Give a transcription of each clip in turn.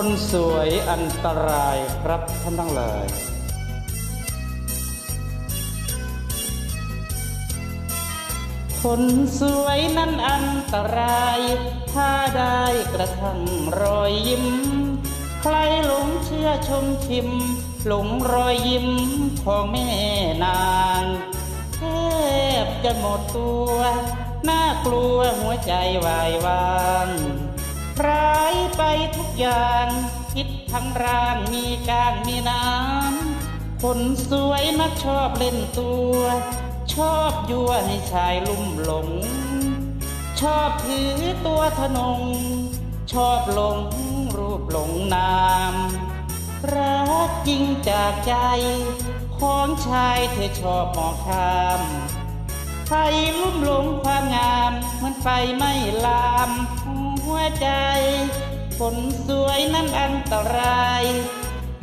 คนสวยอันตรายครับท่านทั้งหลายคนสวยนั้นอันตราย ถ้าได้กระทั่งรอยยิ้ม ใครหลงเชื่อชมชิม หลงรอยยิ้มของแม่นางแทบจะหมดตัว น่ากลัวหัวใจวายวาง ไปทุกอย่างคิดทั้งร่างมีการมีน้ำคนสวยมักชอบเล่นตัว ชอบยั่วให้ชายลุ่มหลง ชอบถือตัวทนง ชอบหลงรูปหลงนามรักจริงจากใจ ของชายเธอชอบมองข้ามไฟลุ่มหลงความงามเหมันไฟไม่ลามหัวใจ คนสวยนั้นอันตราย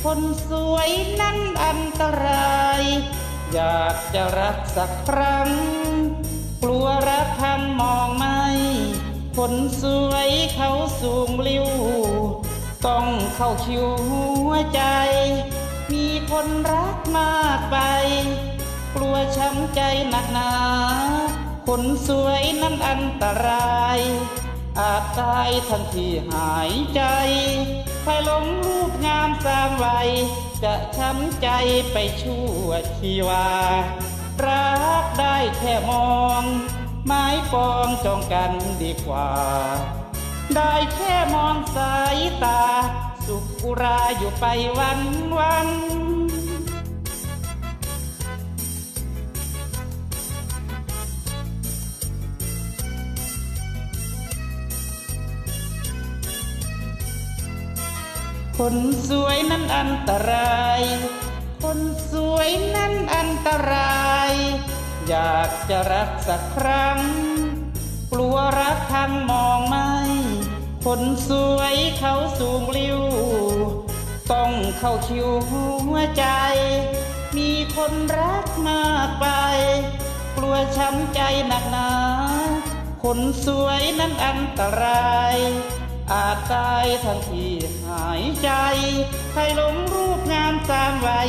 คนสวยนั้นอันตราย อยากจะรักสักครั้ง กลัวรักทำมองไม่ คนสวยเขาสูงลิ้ว ต้องเข้าคิวหัวใจ มีคนรักมากไป กลัวช้ำใจหนักหนา คนสวยนั้นอันตราย อาจตายทันทีหายใจใครหลงรูปงามสร้างไว้จะช้ำใจไปชั่วชีวา รักได้แค่มอง ไม้ปองจองกันดีกว่า ได้แค่มองสายตา สุขอุราอยู่ไปวันวัน คนสวยนั้นอันตราย คนสวยนั้นอันตราย อยากจะรักสักครั้ง กลัวรักทางมองไม่ คนสวยเขาสูงลิ้ว ต้องเข้าคิวหัวใจ มีคนรักมากไป กลัวช้ำใจหนักหนา คนสวยนั้นอันตราย อาจตายทันทีหายใจ ใครหลงรูปงามสร้างไว้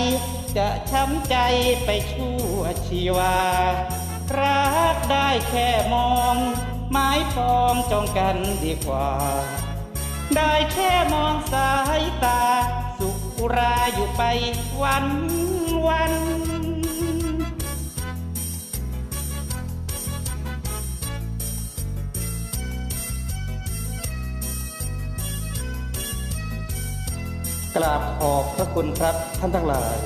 จะช้ำใจไปชั่วชีวา รักได้แค่มอง ไม้ปองจองกันดีกว่า ได้แค่มองสายตา สุขราอยู่ไปวันวัน กราบขอบพระคุณครับท่านทั้งหลาย